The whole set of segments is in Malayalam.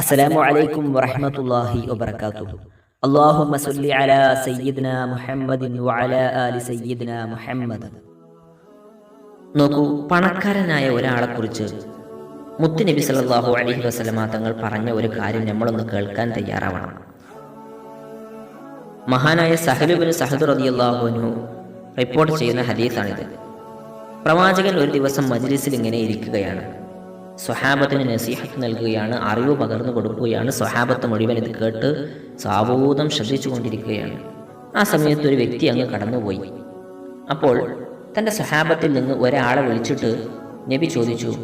അസ്സലാമു അലൈക്കും വറഹ്മത്തുള്ളാഹി വബറകാതുഹു. അല്ലാഹുമ്മ സല്ലി അലാ സയ്യിദിന മുഹമ്മദിൻ വഅലാ ആലി സയ്യിദിന മുഹമ്മദ്. നോക്കൂ പണക്കാരനായ ഒരാളെക്കുറിച്ച് മുത്തുനബി സല്ലല്ലാഹു അലൈഹി വസല്ലമ തങ്ങൾ പറഞ്ഞ ഒരു കാര്യം നമ്മളൊന്ന് കേൾക്കാൻ തയ്യാറാവണം. മഹാനായ സഹലുബിന് സഹദ് റളിയല്ലാഹു അൻഹു റിപ്പോർട്ട് ചെയ്യുന്ന ഹദീസാണിത്. പ്രവാചകൻ ഒരു ദിവസം മജ്ലിസിൽ ഇങ്ങനെ ഇരിക്കുകയാണ്. സ്വഹാബത്തിന് നസീഹത്ത് നൽകുകയാണ് അറിവ് പകർന്നു കൊടുക്കുകയാണ്. സ്വഹാബത്ത് മുഴുവൻ ഇത് കേട്ട് സാവൂതം ശ്രദ്ധിച്ചു കൊണ്ടിരിക്കുകയാണ് ആ സമയത്ത് ഒരു വ്യക്തി അങ്ങ് കടന്നുപോയി. അപ്പോൾ തന്റെ സ്വഹാബത്തിൽ നിന്ന് ഒരാളെ വിളിച്ചിട്ട് നബി ചോദിച്ചു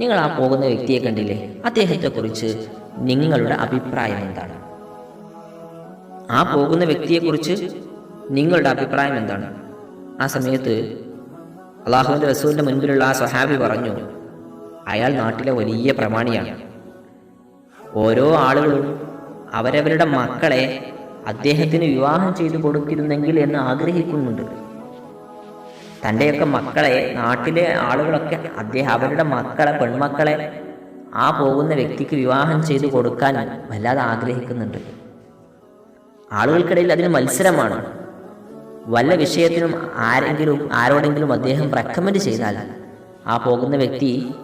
നിങ്ങൾ ആ പോകുന്ന വ്യക്തിയെ കണ്ടില്ലേ? അദ്ദേഹത്തെക്കുറിച്ച് നിങ്ങളുടെ അഭിപ്രായം എന്താണ്? ആ പോകുന്ന വ്യക്തിയെക്കുറിച്ച് നിങ്ങളുടെ അഭിപ്രായം എന്താണ്? ആ സമയത്ത് അള്ളാഹുവിന്റെ റസൂലിന്റെ മുൻപിലുള്ള ആ സ്വഹാബി പറഞ്ഞു അയാൾ നാട്ടിലെ വലിയ പ്രമാണിയാണ്. ഓരോ ആളുകളും അവരവരുടെ മക്കളെ അദ്ദേഹത്തിന് വിവാഹം ചെയ്തു കൊടുത്തിരുന്നെങ്കിൽ എന്ന് ആഗ്രഹിക്കുന്നുണ്ട്. തന്റെയൊക്കെ മക്കളെ നാട്ടിലെ ആളുകളൊക്കെ അദ്ദേഹം അവരുടെ മക്കളെ പെൺമക്കളെ ആ പോകുന്ന വ്യക്തിക്ക് വിവാഹം ചെയ്തു കൊടുക്കാൻ വല്ലാതെ ആഗ്രഹിക്കുന്നുണ്ട്. ആളുകൾക്കിടയിൽ അതിന് മത്സരമാണ്. വല്ല വിഷയത്തിനും ആരെങ്കിലും ആരോടെങ്കിലും അദ്ദേഹം റെക്കമെൻഡ് ചെയ്താൽ ആ പോകുന്ന വ്യക്തി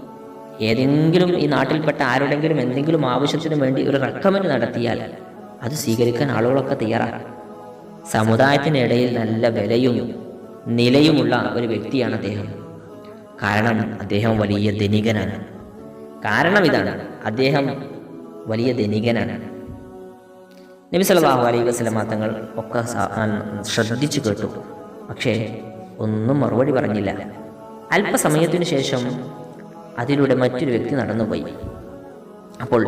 ഏതെങ്കിലും ഈ നാട്ടിൽപ്പെട്ട ആരുടെങ്കിലും എന്തെങ്കിലും ആവശ്യത്തിനു വേണ്ടി ഒരു റെക്കമെൻഡ് നടത്തിയാൽ അത് സ്വീകരിക്കാൻ ആളുകളൊക്കെ തയ്യാറാണ് സമുദായത്തിനിടയിൽ നല്ല വിലയും നിലയുമുള്ള ഒരു വ്യക്തിയാണ് അദ്ദേഹം. കാരണം അദ്ദേഹം വലിയ ധനികനാണ്. കാരണം ഇതാണ് അദ്ദേഹം വലിയ ധനികനാണ്. നബി അലൈഹി വസല്ലമ തങ്ങൾ ഒക്കെ ശ്രദ്ധിച്ചു കേട്ടു. പക്ഷേ ഒന്നും മറുപടി പറഞ്ഞില്ല. അല്പസമയത്തിനു ശേഷം അതിലൂടെ മറ്റൊരു വ്യക്തി നടന്നുപോയി. അപ്പോൾ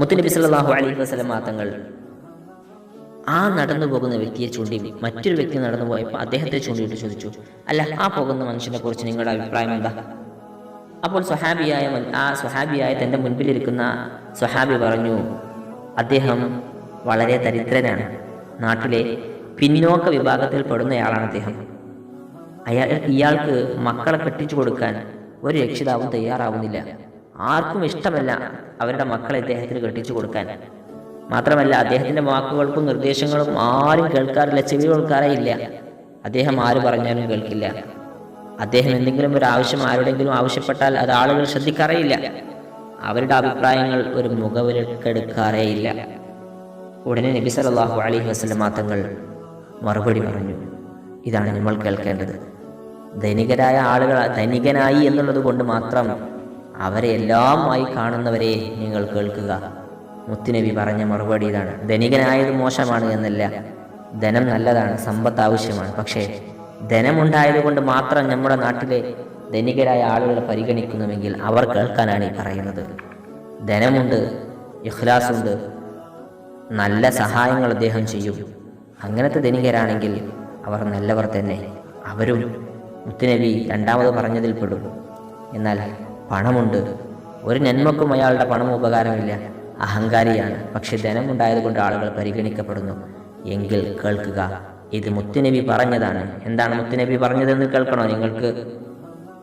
മുത്തുനബി സല്ലല്ലാഹു അലൈഹി വസല്ലമ തങ്ങൾ ആ നടന്നു പോകുന്ന വ്യക്തിയെ ചൂണ്ടി മറ്റൊരു വ്യക്തി നടന്നു പോയപ്പോൾ അദ്ദേഹത്തെ ചൂണ്ടിയിട്ട് ചോദിച്ചു അല്ല ആ പോകുന്ന മനുഷ്യനെ കുറിച്ച് നിങ്ങളുടെ അഭിപ്രായം എന്താ? അപ്പോൾ സ്വഹാബിയായ ആ സ്വഹാബിയായ തന്റെ മുൻപിലിരിക്കുന്ന സ്വഹാബി പറഞ്ഞു അദ്ദേഹം വളരെ ദരിദ്രനാണ്. നാട്ടിലെ പിന്നോക്ക വിഭാഗത്തിൽ പെടുന്നയാളാണ് അദ്ദേഹം. അയാൾ ഇയാൾക്ക് മക്കളെ കെട്ടിച്ചു കൊടുക്കാൻ ഒരു രക്ഷിതാവും തയ്യാറാവുന്നില്ല. ആർക്കും ഇഷ്ടമല്ല അവരുടെ മക്കളെ ഇദ്ദേഹത്തിന് കെട്ടിച്ചു കൊടുക്കാൻ. മാത്രമല്ല അദ്ദേഹത്തിന്റെ വാക്കുകൾക്കും നിർദ്ദേശങ്ങളും ആരും കേൾക്കാറില്ല ചെവി കേൾക്കാറേ ഇല്ല. അദ്ദേഹം ആര് പറഞ്ഞാലും കേൾക്കില്ല. അദ്ദേഹം എന്തെങ്കിലും ഒരു ആവശ്യം ആരുടെങ്കിലും ആവശ്യപ്പെട്ടാൽ അത് ആളുകൾ ശ്രദ്ധിക്കാറേയില്ല അവരുടെ അഭിപ്രായങ്ങൾ ഒരു മുഖവിലക്കെടുക്കാറേയില്ല ഉടനെ നബി സല്ലല്ലാഹു അലൈഹി വസല്ലമ തങ്ങൾ മറുപടി പറഞ്ഞു ഇതാണ് നമ്മൾ കേൾക്കേണ്ടത്. ധനികരായ ആളുകൾ ധനികനായി എന്നുള്ളത് കൊണ്ട് മാത്രം അവരെ എല്ലാമായി കാണുന്നവരെ നിങ്ങൾ കേൾക്കുക. മുത്തുനബി പറഞ്ഞ മറുപടി ഇതാണ്. ധനികനായത് മോശമാണ് എന്നല്ല. ധനം നല്ലതാണ് സമ്പത്ത് ആവശ്യമാണ്. പക്ഷേ ധനമുണ്ടായത് കൊണ്ട് മാത്രം നമ്മുടെ നാട്ടിലെ ധനികരായ ആളുകളെ പരിഗണിക്കുന്നുവെങ്കിൽ അവർ കേൾക്കാനാണ് ഈ പറയുന്നത്. ധനമുണ്ട് ഇഖ്ലാസുണ്ട് നല്ല സഹായങ്ങൾ അദ്ദേഹം ചെയ്യും. അങ്ങനത്തെ ധനികരാണെങ്കിൽ അവർ നല്ലവർ തന്നെ. അവരും മുത്തുനബി രണ്ടാമത് പറഞ്ഞതിൽ പെടും. എന്നാൽ പണമുണ്ട്. ഒരു നന്മക്കും അയാളുടെ പണം ഉപകാരമില്ല. അഹങ്കാരിയാണ്. പക്ഷെ ധനമുണ്ടായത് കൊണ്ട് ആളുകൾ പരിഗണിക്കപ്പെടുന്നു. എങ്കിൽ കേൾക്കുക ഇത് മുത്തുനബി പറഞ്ഞതാണ്. എന്താണ് മുത്തുനബി പറഞ്ഞതെന്ന് കേൾക്കണോ നിങ്ങൾക്ക്?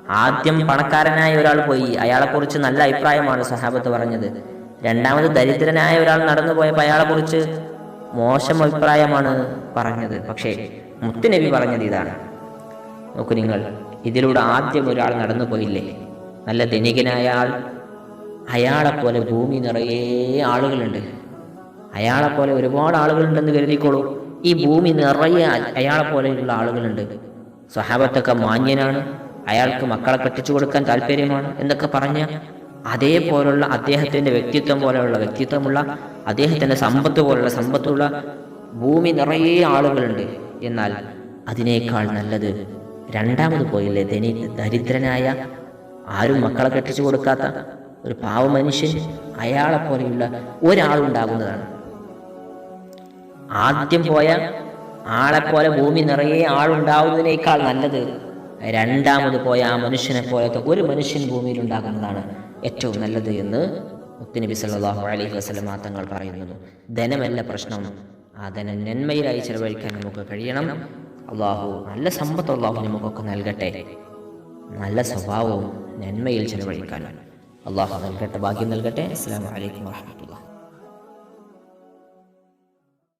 ആദ്യം പണക്കാരനായ ഒരാൾ പോയി. അയാളെക്കുറിച്ച് നല്ല അഭിപ്രായമാണ് സഹാബത്ത് പറഞ്ഞത്. രണ്ടാമത് ദരിദ്രനായ ഒരാൾ നടന്നു പോയപ്പോൾ അയാളെക്കുറിച്ച് മോശം അഭിപ്രായമാണ് പറഞ്ഞത്. പക്ഷേ മുത്തുനബി പറഞ്ഞത് ഇതാണ്. നോക്കൂ നിങ്ങൾ. ഇതിലൂടെ ആദ്യം ഒരാൾ നടന്നു പോയില്ലേ? നല്ല ധനികനായ ആൾ. അയാളെപ്പോലെ ഭൂമി നിറയെ ആളുകളുണ്ട്. അയാളെപ്പോലെ ഒരുപാട് ആളുകളുണ്ടെന്ന് കരുതിക്കോളൂ. ഈ ഭൂമി നിറയെ അയാളെപ്പോലെയുള്ള ആളുകളുണ്ട്. സ്വഹാബത്തൊക്കെ മാന്യനാണ്. അയാൾക്ക് മക്കളെ കെട്ടിച്ചു കൊടുക്കാൻ താല്പര്യമാണ് എന്നൊക്കെ പറഞ്ഞ അതേപോലുള്ള അദ്ദേഹത്തിന്റെ വ്യക്തിത്വം പോലെയുള്ള വ്യക്തിത്വമുള്ള അദ്ദേഹത്തിന്റെ സമ്പത്ത് പോലുള്ള സമ്പത്തുള്ള ഭൂമി നിറയെ ആളുകളുണ്ട്. എന്നാൽ അതിനേക്കാൾ നല്ലത് രണ്ടാമത് പോയില്ലേ? ധനി ദരിദ്രനായ ആരും മക്കളെ കെട്ടിച്ചു കൊടുക്കാത്ത ഒരു പാവ മനുഷ്യൻ അയാളെ പോലെയുള്ള ഒരാളുണ്ടാകുന്നതാണ്. ആദ്യം പോയ ആളെപ്പോലെ ഭൂമി നിറയെ ആളുണ്ടാവുന്നതിനേക്കാൾ നല്ലത് രണ്ടാമത് പോയ ആ മനുഷ്യനെ പോലത്തെ ഒരു മനുഷ്യൻ ഭൂമിയിൽ ഉണ്ടാകുന്നതാണ് ഏറ്റവും നല്ലത് എന്ന് മുത്തുനബി സല്ലാഹു അലൈഹി വസ്ലം തങ്ങൾ പറയുന്നു. ധനമല്ല പ്രശ്നം. ആ ധനം നന്മയിലായി ചെലവഴിക്കാൻ നമുക്ക് കഴിയണം. അള്ളാഹു നല്ല സമ്പത്ത് അള്ളാഹു നമുക്കൊക്കെ നൽകട്ടെ. നല്ല സ്വഭാവവും നന്മയിൽ ചെലവഴിക്കാനും അള്ളാഹു നൽകട്ടെ ഭാഗ്യം നൽകട്ടെ. അസ്സാം വലൈക്കും വാഹമത്തുള്ള